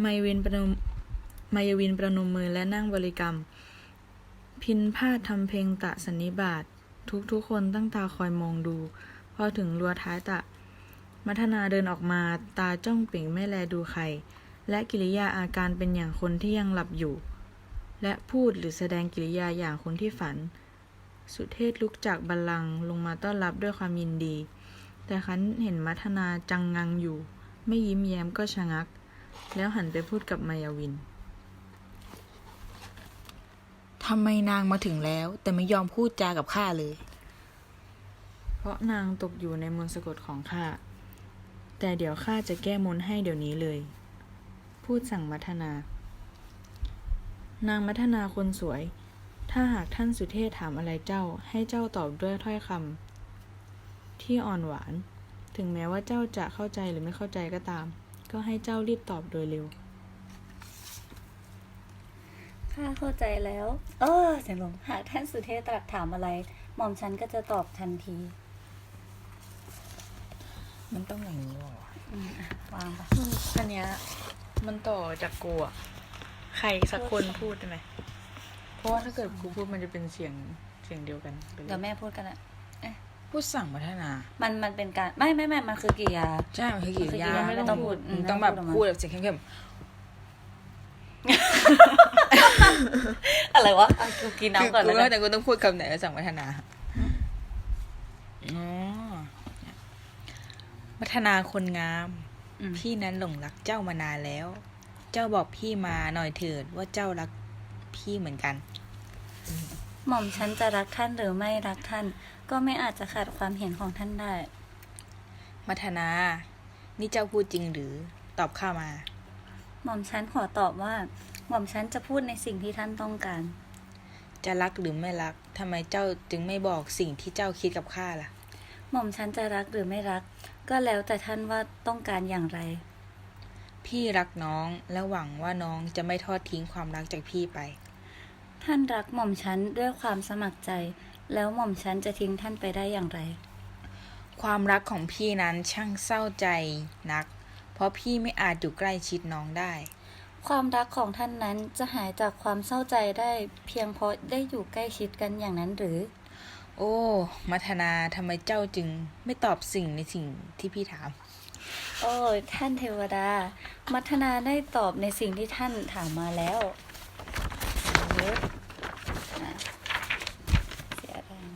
ไมวินประนมไมยวินประนมมือและนั่งบริกรรม พินพาดทำเพลงตะสันนิบาตทุกทุกคนตั้งตาคอยมองดู พอถึงรัวท้ายตะ มัทนาเดินออกมาตาจ้องเป่งไม่แลดูใคร และกิริยาอาการเป็นอย่างคนที่ยังหลับอยู่ และพูดหรือแสดงกิริยาอย่างคนที่ฝัน สุเทพลุกจากบัลลังก์ลงมาต้อนรับด้วยความยินดี แต่คันเห็นมัทนาจังงังอยู่ ไม่ยิ้มแย้มก็ชะงัก แล้วหันไปพูดกับมายาวิน ทำไมนางมาถึงแล้ว แต่ไม่ยอมพูดจากับข้าเลย เพราะนางตกอยู่ในมนต์สะกดของข้า แต่เดี๋ยวข้าจะแก้มนต์ให้เดี๋ยวนี้เลย พูดสั่งมัทนา นางมัทนาคนสวย ถ้าหากท่านสุเทพถามอะไรเจ้า ให้เจ้าตอบด้วยถ้อยคำที่อ่อนหวาน ถึงแม้ว่าเจ้าจะเข้าใจหรือไม่เข้าใจก็ตาม ก็ให้เจ้ารีบตอบโดยเร็ว ข้าเข้าใจแล้ว เออเสียงลงหากท่านสุเทพตรัสถามอะไร หม่อมฉันก็จะตอบทันที มันต้องอย่างนี้วะอืมอะวางไปอันเนี้ยมันต่อจากกูอะใครสักคนพูดได้ไหม เพราะว่าถ้าเกิดกูพูดมันจะเป็นเสียงเสียงเดียวกันไปเลยเดี๋ยวแม่พูดกันอะ พูดสั่งพัฒนา มันมันเป็นการไม่ไม่ไม่มันคือกิริยา ใช่มันคือกิริยามันคือกิริยาไม่ต้องพูดอืมต้องแบบไม่ต้องพูพูดดออกมาแบบเสียงเข้มอะไรวะอะกูกินๆคือน้ำก่อนกูแล้วว่ากันแต่กูต้องพูดคำไหนแล้วสั่งพัฒนาอ๋อพัฒนาคนงามอืมพี่นั้นหลงรักเจ้ามานานแล้ว เจ้าบอกพี่มาหน่อยเถิดว่าเจ้ารักพี่เหมือนกัน หม่อมฉันจะรักท่านหรือไม่รักท่าน ก็ไม่อาจจะขัดความเห็นของท่านได้ มัทนา นี่เจ้าพูดจริงหรือ ตอบข้ามา หม่อมฉันขอตอบว่า หม่อมฉันจะพูดในสิ่งที่ท่านต้องการ จะรักหรือไม่รักทำไมเจ้าจึงไม่บอกสิ่งที่เจ้าคิดกับข้าล่ะ หม่อมฉันจะรักหรือไม่รัก ก็แล้วแต่ท่านว่าต้องการอย่างไร พี่รักน้องและหวังว่าน้องจะไม่ทอดทิ้งความรักจากพี่ไป ท่านรักหม่อมฉันด้วยความสมัครใจ แล้วหม่อมฉันจะทิ้งท่านไปได้อย่างไร ความรักของพี่นั้นช่างเศร้าใจนัก เพราะพี่ไม่อาจอยู่ใกล้ชิดน้องได้ ความรักของท่านนั้นจะหายจากความเศร้าใจได้เพียงเพราะได้อยู่ใกล้ชิดกันอย่างนั้นหรือ โอ้มัทนาทำไมเจ้าจึงไม่ตอบสิ่งในสิ่งที่พี่ถาม โอ้ยท่านเทวดา มัทนาได้ตอบในสิ่งที่ท่านถามมาแล้วเยอะอะเสียแรง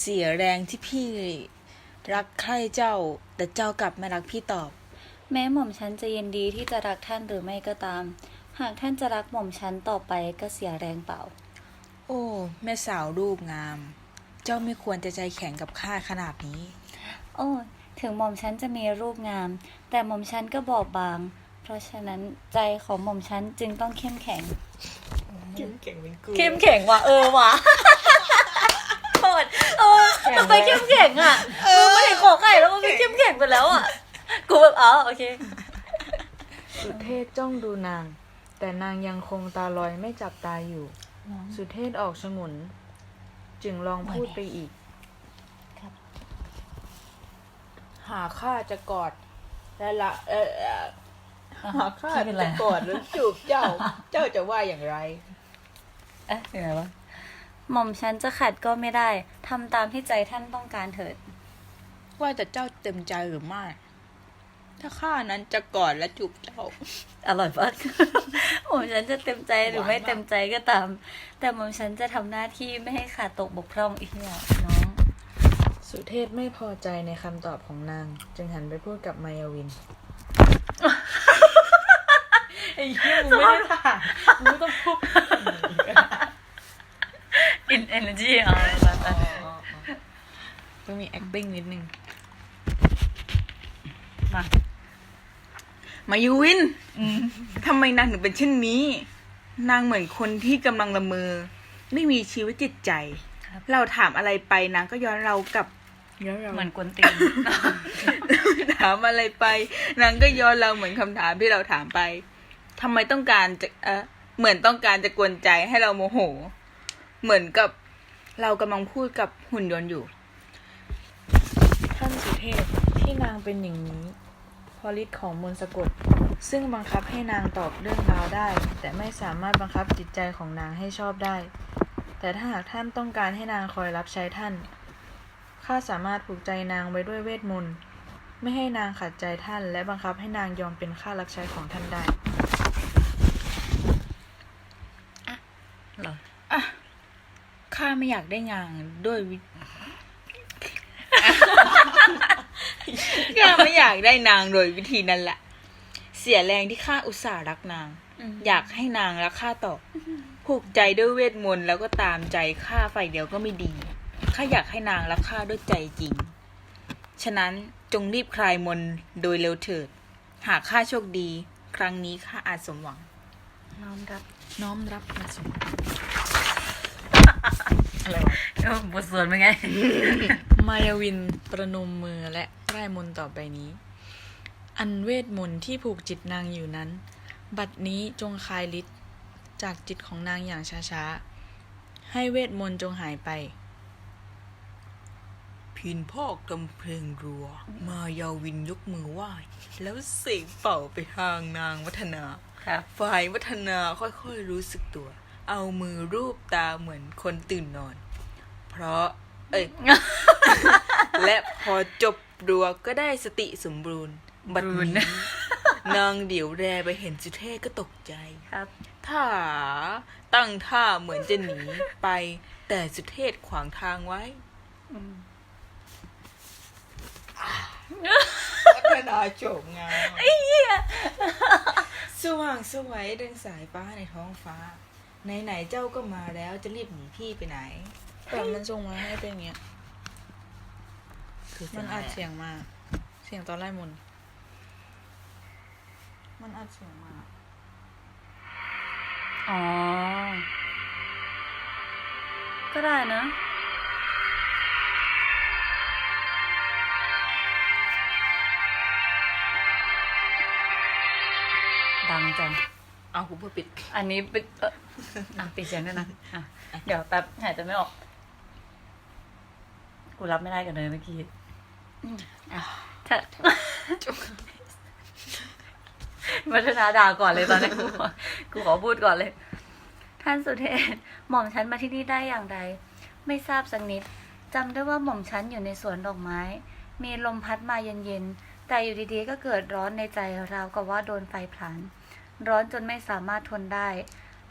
เสียแรงที่พี่ รักใครเจ้า แต่เจ้ากลับไม่รักพี่ตอบ แม้หม่อมฉันจะยินดีที่จะรักท่านหรือไม่ก็ตาม หากท่านจะรักหม่อมฉันต่อไปก็เสียแรงเปล่า โอ้ แม่สาวรูปงาม เจ้าไม่ควรจะใจแข็งกับข้าขนาดนี้ โอ้ยถึงหม่อมฉันจะมีรูปงาม แต่หม่อมฉันก็บอบบาง เพราะฉะนั้นใจของหม่อมฉันจึงต้องเข้มแข็ง เข้มแข็งเป็นกูเข้มแข็งว่ะเออว่ะโทษเออ ทำไมเข้มแข็งอะมึงไม่เห็นขอไข่แล้วมันไม่เข้มแข็งไปแล้วอะ กูแบบอ๋อโอเค สุเทพจ้องดูนาง แต่นางยังคงตาลอยไม่จับตาอยู่ สุเทพออกฉงน จึงลองพูดไปอีกครับหาข้าจะกอดและละเออเอ่อหาข้าไม่เป็นไรจะกอดแล้วจูบเจ้า เจ้าจะว่าอย่างไร เอ๊ะยังไงวะ หม่อมฉันจะขัดก็ไม่ได้ทำตามที่ใจท่านต้องการเถิด ว่าแต่เจ้าเต็มใจหรือไม่ ถ้าข้านั้นจะกอดและจูบเจ้า อร่อยมากหม่อมฉันจะเต็มใจหรือไม่เต็มใจก็ตาม แต่หม่อมฉันจะทำหน้าที่ไม่ให้ขาดตกบกพร่องอีกอย่างน้อง สุเทพไม่พอใจในคำตอบของนาง จึงหันไปพูดกับมายาวิน ไอ้เหี้ยมึงไม่ได้ถามมึงไม่ต้องพูด อินเอเนจีอะต้องมี acting นิดนึง มามายูวินทำไมนางถึงเป็นเช่นนี้ นางเหมือนคนที่กำลังละเมอ ไม่มีชีวิตจิตใจ เราถามอะไรไปนางก็ย้อนเรากลับย้อนเราเหมือนกวนตีนถามอะไรไป นางก็ย้อนเราเหมือนคำถามที่เราถามไปทำไมต้องการจะเออเหมือนต้องการจะกวนใจให้เราโมโห เหมือนกับเรากำลังพูดกับหุ่นยนต์อยู่ ท่านสุเทพที่นางเป็นอย่างนี้พอฤทธิ์ของมนต์สะกด ซึ่งบังคับให้นางตอบเรื่องราวได้ แต่ไม่สามารถบังคับจิตใจของนางให้ชอบได้ แต่ถ้าหากท่านต้องการให้นางคอยรับใช้ท่านข้าสามารถผูกใจนางไว้ด้วยเวทมนต์ไม่ให้นางขัดใจท่าน และบังคับให้นางยอมเป็นข้ารับใช้ของท่านได้ เหรอ ข้า ไม่อยากได้งานด้วยวิข้าไม่อยากได้นางโดยวิธีนั้นแหละ เสียแรงที่ข้าอุตส่าห์รักนาง อยากให้นางรักข้าต่ออผูกใจด้วยเวทมนต์แล้วก็ตามใจข้าฝ่ายเดียวก็ไม่ดีข้าอยากให้นางรักข้าด้วยใจจริง ฉะนั้นจงรีบคลายมนต์โดยเร็วเถิด หากข้าโชคดี ครั้งนี้ข้าอาจสมหวัง น้อมรับ น้อมรับมาสม เอ้าบทสวดเป็นไง มายาวินประนมมือและไร้มนต์ต่อไปนี้ อันเวทมนต์ที่ผูกจิตนางอยู่นั้น บัดนี้จงคลายฤทธิ์จากจิตของนางอย่างช้าๆ ให้เวทมนต์จงหายไป พินพอกกำเพลงรัว มายาวินยกมือไหว้ แล้วเสกเป่าไปทางนางวัฒนา ครับ ฝ่ายวัฒนาค่อยๆรู้สึกตัว เอามือรูปตาเหมือนคนตื่นนอน เพราะ เอ้ย และพอจบรัวก็ได้สติสมบูรณ์ บัดบูรณ์นี้นางเดี๋ยวแรไปเห็นสุเทพก็ตกใจครับถ้าตั้งท่าเหมือนจะหนีไป แต่สุเทพขวางทางไว้อืมพัฒนาโฉมงามสว่างสวัยดังสายฟ้าในท้องฟ้า ไหนๆเจ้าก็มาแล้วจะรีบหนีพี่ไปไหนแต่มันส่งมาให้เป็นอย่างเงี้ย คือมันอัดเสีเสียงยงมา เสียงตอนไล่มนต์มันอัดเสียงมา อ๋อ ก็ได้นะ ดังจัง เอากูเพื่อปิด อันนี้ปิดเอออะปิดเสียงด้วยนะอะเดี๋ยวแป๊บหายใจไม่ออก กูรับไม่ได้กันเลยเมื่อกี้อะถ้าวัฒนาด่าก่อนเลยตอนนี้กูขอกูขอพูดก่อนเลย ท่านสุเทพหม่อมฉันมาที่นี่ได้อย่างไร ไม่ทราบสักนิดจำได้ว่าหม่อมฉันอยู่ในสวนดอกไม้ มีลมพัดมาเย็นๆ แต่อยู่ดีๆ ก็เกิดร้อนในใจราวกับว่าโดนไฟผลาญ ร้อนจนไม่สามารถทนได้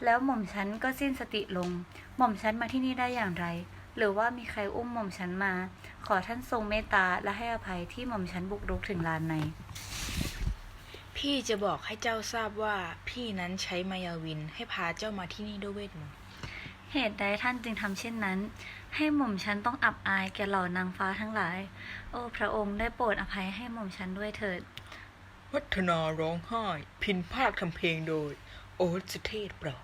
แล้วหม่อมฉันก็สิ้นสติลง หม่อมฉันมาที่นี่ได้อย่างไร หรือว่ามีใครอุ้มหม่อมฉันมา ขอท่านทรงเมตตาและให้อภัยที่หม่อมฉันบุกรุกถึงลานใน พี่จะบอกให้เจ้าทราบว่าพี่นั้นใช้มายาวินให้พาเจ้ามาที่นี่ด้วยเวทมนต์ เหตุใดท่านจึงทำเช่นนั้น ให้หม่อมฉันต้องอับอายแก่เหล่านางฟ้าทั้งหลาย โอ้พระองค์ได้โปรดอภัยให้หม่อมฉันด้วยเถิด วัฒนาร้องไห้ พินภาคทำเพลงโดย โอ๊ตสุเทพเปล่า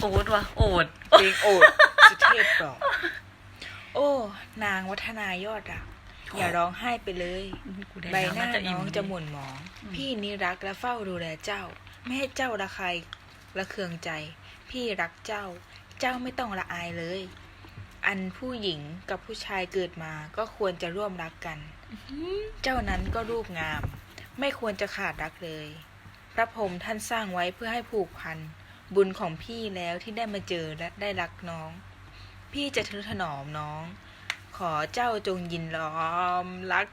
โอดวะโอดเพลงโอดสุเทพเปล่าโอ้ นางวัฒนายอดรักอย่าร้องไห้ไปเลย ใบหน้าน้องจะหม่นหมอง พี่นี้รักและเฝ้าดูแลเจ้า ไม่ให้เจ้าระใครระเคืองใจ พี่รักเจ้า เจ้าไม่ต้องละอายเลย อันผู้หญิงกับผู้ชายเกิดมาก็ควรจะร่วมรักกัน เจ้านั้นก็รูปงาม ไม่ควรจะขาดรักเลย พระพรหมท่านสร้างไว้เพื่อให้ผูกพัน บุญของพี่แล้วที่ได้มาเจอและได้รักน้อง พี่จะทนุถนอมน้อง ขอเจ้าจงยินล้อมรัก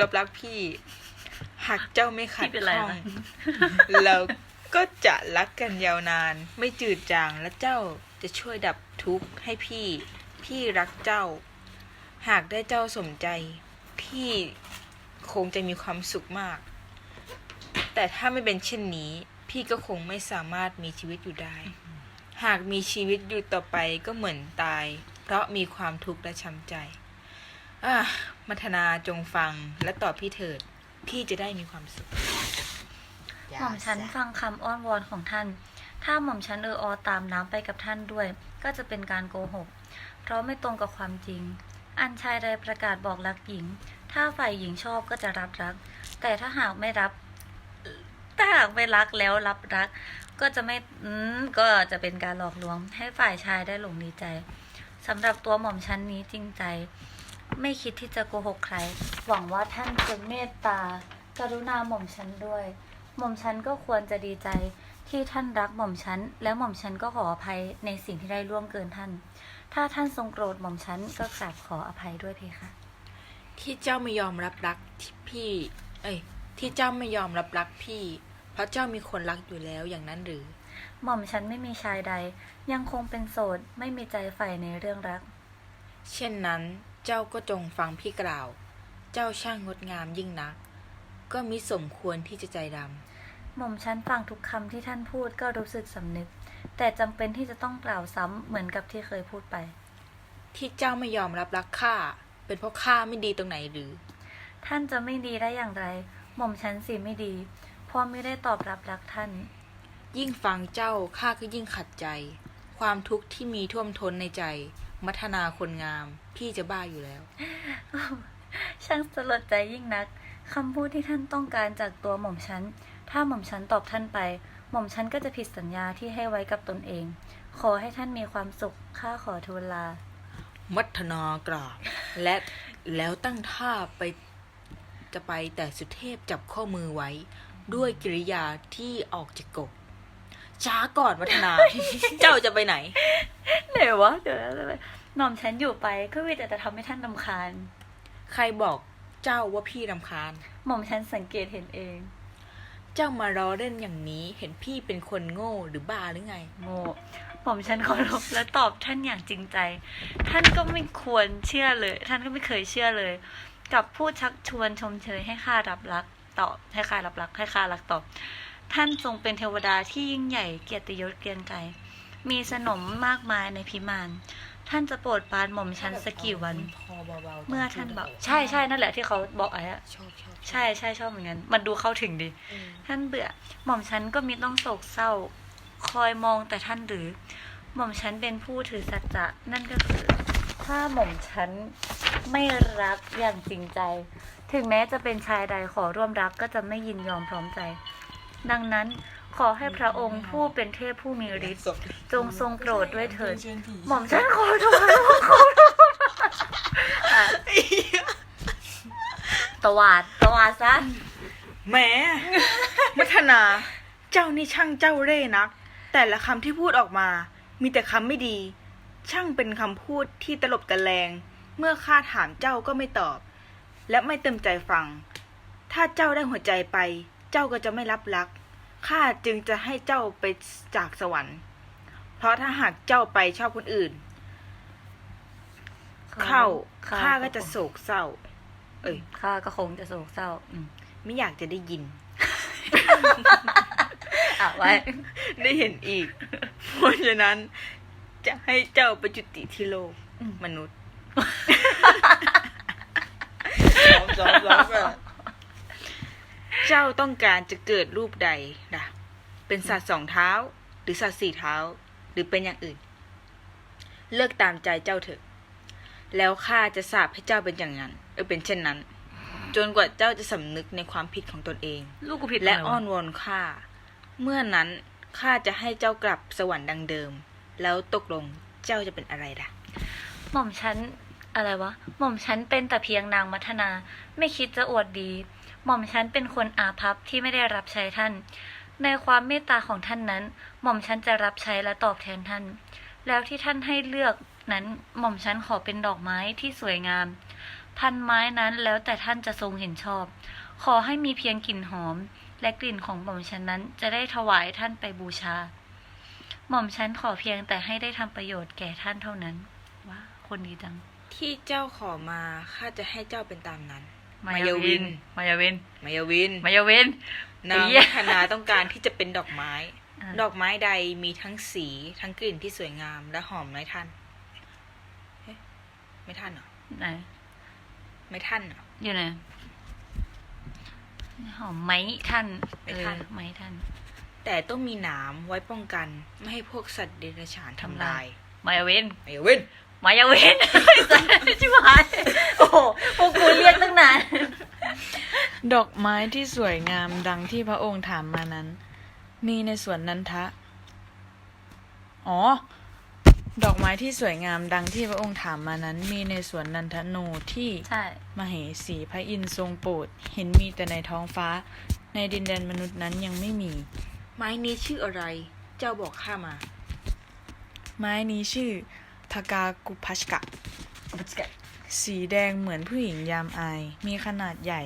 รบรักพี่ หากเจ้าไม่ขัดพี่เป็นไรข้องนะเราก็จะรักกันยาวนาน ไม่จืดจางและเจ้าจะช่วยดับทุกข์ให้พี่ พี่รักเจ้า หากได้เจ้าสมใจ พี่คงจะมีความสุขมาก แต่ถ้าไม่เป็นเช่นนี้ พี่ก็คงไม่สามารถมีชีวิตอยู่ได้ หากมีชีวิตอยู่ต่อไปก็เหมือนตาย เพราะมีความทุกข์และช้ำใจอะมัทนาจงฟังและตอบพี่เถิด พี่จะได้มีความสุข หม่อมฉันฟังคำอ้อนวอนของท่าน ถ้าหม่อมฉันเอออตามน้ำไปกับท่านด้วย ก็จะเป็นการโกหก เพราะไม่ตรงกับความจริง อันชายใดประกาศบอกรักหญิง ถ้าฝ่ายหญิงชอบก็จะรับรัก แต่ถ้าหากไม่รับ ถ้าหากไม่รักแล้วรับรัก ก็จะไม่อืมก็จะเป็นการหลอกลวง ให้ฝ่ายชายได้หลงดีใจสำหรับตัวหม่อมชั้นนี้จริงใจ ไม่คิดที่จะโกหกใคร หวังว่าท่านจะเมตตา กรุณาหม่อมฉันด้วย หม่อมฉันก็ควรจะดีใจที่ท่านรักหม่อมฉันและหม่อมฉันก็ขออภัยในสิ่งที่ได้ล่วงเกินท่าน ถ้าท่านทรงโกรธหม่อมฉันก็กราบขออภัยด้วยเพคะ ที่เจ้าไม่ยอมรับรักที่พี่ เอ้ย ที่เจ้าไม่ยอมรับรักพี่ เพราะเจ้ามีคนรักอยู่แล้วอย่างนั้นหรือ หม่อมฉันไม่มีชายใด ยังคงเป็นโสดไม่มีใจใฝ่ในเรื่องรัก เช่นนั้นเจ้าก็จงฟังพี่กล่าว เจ้าช่างงดงามยิ่งนัก ก็มิสมควรที่จะใจดหม่อมฉันฟังทุกคำที่ท่านพูดก็รู้สึกสำนึก แต่จำเป็นที่จะต้องกล่าวซ้ำเหมือนกับที่เคยพูดไปำที่เจ้าไม่ยอมรับรักข้าเป็นเพราะข้าไม่ดีตรงไหนหรือ ท่านจะไม่ดีได้อย่างไร หม่อมฉันสิไม่ดี เพราะไม่ได้ตอบรับรักท่าน ยิ่งฟังเจ้าข้าก็ยิ่งขัดใจ ความทุกข์ที่มีท่วมท้นในใจ มัทนาคนงาม พี่จะบ้าอยู่แล้ว ช่างสลดใจยิ่งนักคำพูดที่ท่านต้องการจากตัวหม่อมฉัน ถ้าหม่อมฉันตอบท่านไป หม่อมฉันก็จะผิดสัญญาที่ให้ไว้กับตนเอง ขอให้ท่านมีความสุข ข้าขอทูลลา มัทนากราบ และแล้วตั้งท่าไปจะไปแต่สุเทพจับข้อมือไว้ ด้วยกิริยาที่ออกจากกบช้าก่อนมัทนา เจ้าจะไปไหน ไหนวะ เดี๋ยวนะหม่อมฉันอยู่ไปก็มีแต่จะทำให้ท่านรำคาญ ใครบอกเจ้าว่าพี่รำคาญ หม่อมฉันสังเกตเห็นเอง เจ้ามาล้อเล่นอย่างนี้เห็นพี่เป็นคนโง่หรือบ้าหรือไง โง่หม่อมฉันเคารพและตอบท่านอย่างจริงใจ ท่านก็ไม่ควรเชื่อเลย ท่านก็ไม่เคยเชื่อเลย กับผู้ชักชวนชมเชยให้ข้ารับรักตอบให้ข้ารับรักให้ข้ารักตอบ ท่านทรงเป็นเทวดาที่ยิ่งใหญ่เกียรติยศเกรียงไกรมีสนมมากมายในพิมาน ท่านจะโปรดปรานหม่อมฉันสักกี่วัน พอเบาๆเมื่อท่านบอกใช่ใช่นั่นแหละที่เขาบอกไอ้อะชอบชอบใช่ใช่ชอบเหมือนกันมันดูเข้าถึงดี อืมท่านเบื่อ หม่อมฉันก็มีต้องโศกเศร้า คอยมองแต่ท่านหรือ หม่อมฉันเป็นผู้ถือสัจจะนั่นก็คือ ถ้าหม่อมฉันไม่รักอย่างจริงใจ ถึงแม้จะเป็นชายใดขอร่วมรักก็จะไม่ยินยอมพร้อมใจ ดังนั้น ขอให้พระองค์ผู้เป็นเทพผู้มีฤทธิ์จงทรงโปรดด้วยเถิด หม่อมฉันขอถวายบังคมอะตวาดตวาดซะแหมมัทนา เจ้านี่ช่างเจ้าเร่ห์นัก แต่ละคำที่พูดออกมา มีแต่คำไม่ดี ช่างเป็นคำพูดที่ตลบตะแลง เมื่อข้าถามเจ้าก็ไม่ตอบ และไม่เต็มใจฟัง ถ้าเจ้าได้หัวใจไป เจ้าก็จะไม่รับรัก ข้าจึงจะให้เจ้าไปจากสวรรค์ เพราะถ้าหากเจ้าไปชอบคนอื่น เข้าข้าก็จะโศกเศร้า เอ้ยข้าก็คงจะโศกเศร้า อืมไม่อยากจะได้ยินอะไว้ ได้เห็นอีก เพราะฉะนั้น จะให้เจ้าไปจุติที่โลกอืมมนุษย์ ซ้อมซ้อมซ้อมอะ เจ้าต้องการจะเกิดรูปใดล่ะ เป็นสัตว์สองเท้า หรือสัตว์สี่เท้า หรือเป็นอย่างอื่น เลือกตามใจเจ้าเถอะ แล้วข้าจะสาบให้เจ้าเป็นอย่างนั้น เออเป็นเช่นนั้น จนกว่าเจ้าจะสำนึกในความผิดของตนเอง ลูกกูผิดและตรงไหอ้อวนวอนข้า เมื่อนั้นข้าจะให้เจ้ากลับสวรรค์ดังเดิม แล้วตกลงเจ้าจะเป็นอะไรล่ะ หม่อมฉันอะไรวะ หม่อมฉันเป็นแต่เพียงนางมัทนา ไม่คิดจะอวดดี หม่อมฉันเป็นคนอาภัพที่ไม่ได้รับใช้ท่าน ในความเมตตาของท่านนั้น หม่อมฉันจะรับใช้และตอบแทนท่าน แล้วที่ท่านให้เลือกนั้นหม่อมฉันขอเป็นดอกไม้ที่สวยงาม พันไม้นั้นแล้วแต่ท่านจะทรงเห็นชอบ ขอให้มีเพียงกลิ่นหอม และกลิ่นของหม่อมฉันนั้นจะได้ถวายท่านไปบูชา หม่อมฉันขอเพียงแต่ให้ได้ทำประโยชน์แก่ท่านเท่านั้นว้าคนดีจัง ที่เจ้าขอมาข้าจะให้เจ้าเป็นตามนั้น มายาวิน มายาวิน มายาวิน มายาวินนางไอ้เหี้ยวัฒนาต้องการที่จะเป็นดอกไม้อะดอกไม้ใดมีทั้งสีทั้งกลิ่นที่สวยงามและหอมไม่ท่านเอ๊ะไม่ท่านเหรอไหนไม่ท่านเหรออยู่ไหนหอมไหมท่านไม่เออท่านไหมท่าน แต่ต้องมีหนามไว้ป้องกัน ไม่ให้พวกสัตว์เดรัจฉานทำลาย มายาวินมายาวินมายาวินชิบหายโอ้โหพวกกูเรียกตั้งนาน ดอกไม้ที่สวยงามดังที่พระองค์ถามมานั้น มีในสวนนันทะ อ๋อ ดอกไม้ที่สวยงามดังที่พระองค์ถามมานั้น มีในสวนนันทโนที่ใช่มเหสีพระอินทร์ทรงโปรดเห็นมีแต่ในท้องฟ้า ในดินแดนมนุษย์นั้นยังไม่มี ไม้นี้ชื่ออะไร เจ้าบอกข้ามา ไม้นี้ชื่อพากากุพัชกะ สีแดงเหมือนผู้หญิงยามอาย มีขนาดใหญ่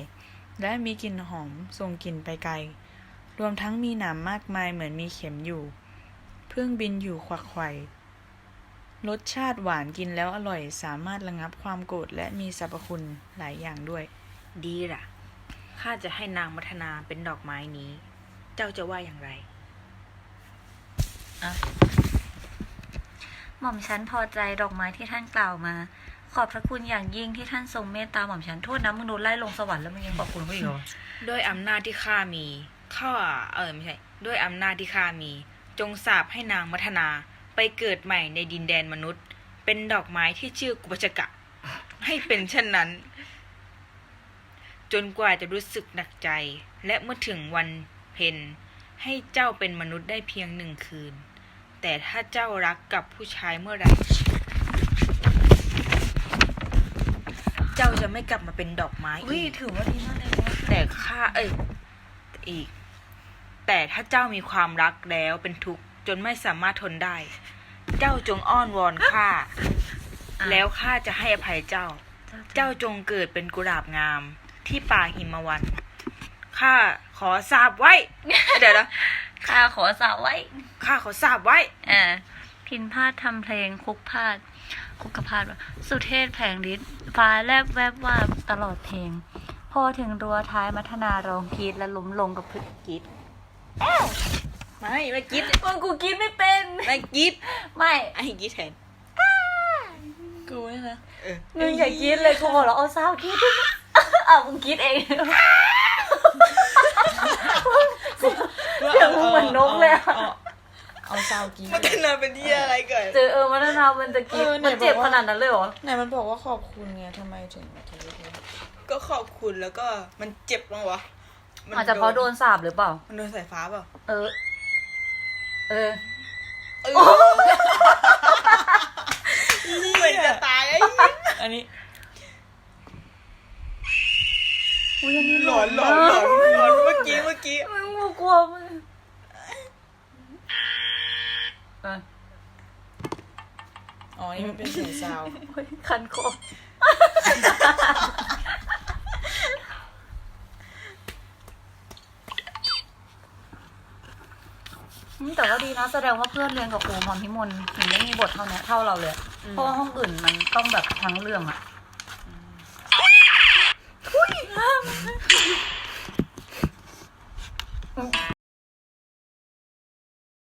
และมีกลิ่นหอมส่งกลิ่นไปไกล รวมทั้งมีหนามมากมายเหมือนมีเข็มอยู่ เพิ่งบินอยู่ขวักไขว่รสชาติหวานกินแล้วอร่อยสามารถระงับความโกรธและมีสรรพคุณหลายอย่างด้วย ดีล่ะ ข้าจะให้นางมัทนาเป็นดอกไม้นี้ เจ้าจะว่าอย่างไรหม่อมฉันพอใจดอกไม้ที่ท่านกล่าวมา ขอบพระคุณอย่างยิ่งที่ท่านทรงเมตตาหม่อมฉันโทษนะมึงโดนไล่ลงสวรรค์แล้วมึงยังขอบคุณเขาอีกเหรอด้วยอำนาจที่ข้ามีข้าเออไม่ใช่ด้วยอำนาจที่ข้ามี จงสาบให้นางมัทนาไปเกิดใหม่ในดินแดนมนุษย์ เป็นดอกไม้ที่ชื่อกุปชกะ ให้เป็นเช่นนั้น จนกว่าจะรู้สึกหนักใจ และเมื่อถึงวันเพ็ญให้เจ้าเป็นมนุษย์ได้เพียงหนึ่งคืน แต่ถ้าเจ้ารักกับผู้ชายเมื่อไร เจ้าจะไม่กลับมาเป็นดอกไม้อุ้ยอีกถือว่าดีมากเลยนะแต่ข้าเอ้ยอีก แต่ถ้าเจ้ามีความรักแล้วเป็นทุกข์จนไม่สามารถทนได้ เจ้าจงอ้อนวอนข้าแล้วข้าจะให้อภัยเจ้า เจ้าจงเกิดเป็นกุหลาบงาม ที่ป่าหิมวันข้าขอสาบไว้ เดี๋ยวนะข้าขอสาวไว้ข้าขอสาบไว้อ่าพินพาดทำเพลงคุกพาด คุกกระพาดว่าสุเทศแผงฤทธิ์ฟ้าแลบแวบว่าบตลอดเพลง พอถึงรัวท้ายมัทนาร้องกรีดและล้มลงกับพื้นกรีดไม่ไม่กิดมึงกูกรีดไม่เป็นไม่กิดไม่ไอ้กิดแทนกูเนี่ยนะเออมึงอย่ากรีดเลยกูขอแล้วเอาเศร้ากรีดอะมึงกรีดเองเสียงมึงเหมือนนกเลยอะอา เอาซาวกี้มัทนาเป็นที่อะไรก่อนเจอเออมัทนามันจะกรีดเออไหนมันเจ็บบอกว่า ขนาดนั้นเลยเหรอไหนมันบอกว่าขอบคุณไงทำไมถึงถึงก็ขอบคุณแล้วก็มันเจ็บมั้งวะมันอาจจะเพราะโดนสาบหรือเปล่า มันโดนสายฟ้าเปล่าเออ เออ เออเหมือนจะตายไอ้อันนี้อุ้ยอันนี้หลอนหลอนหลอนหลอนเมื่อกี้เมื่อกี้ มึงกูกลัวมึงเอะอ๋อ นี่มันเป็นเสียงซาวคันคออืมแต่ว่าดีนะแสดงว่าเพื่อนเรียนกับครูพรพิมลถึงได้มีบทเท่านี้เท่าเราเลย เพราะว่าห้องอื่นมันต้องแบบทั้งเรื่องอะทุยมา